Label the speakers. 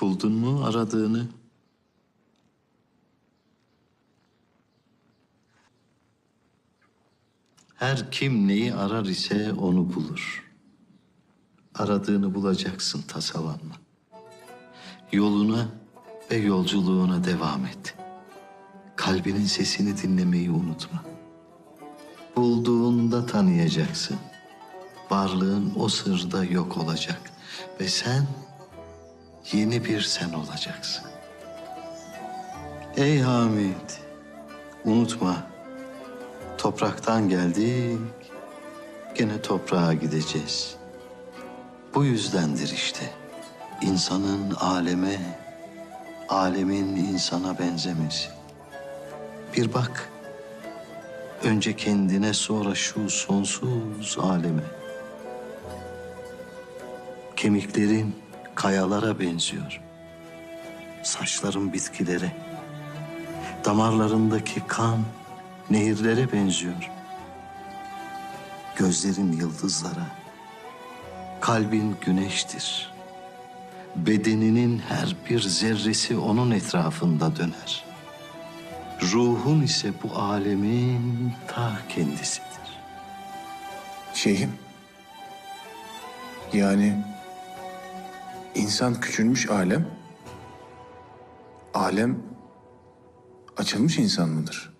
Speaker 1: Buldun mu aradığını? Her kim neyi arar ise onu bulur. Aradığını bulacaksın tasalanma. Yoluna ve yolculuğuna devam et. Kalbinin sesini dinlemeyi unutma. Bulduğunda tanıyacaksın. Varlığın o sırda yok olacak ve sen yeni bir sen olacaksın. Ey Hamid, unutma. Topraktan geldik, gene toprağa gideceğiz. Bu yüzdendir işte insanın aleme, alemin insana benzemesi. Bir bak, önce kendine sonra şu sonsuz aleme. Kemiklerin kayalara benziyor. Saçların bitkilere. Damarlarındaki kan nehirlere benziyor. Gözlerin yıldızlara. Kalbin güneştir. Bedeninin her bir zerresi onun etrafında döner. Ruhun ise bu alemin ta kendisidir.
Speaker 2: Şeyhim. Yani insan küçülmüş alem. Alem açılmış insan mıdır?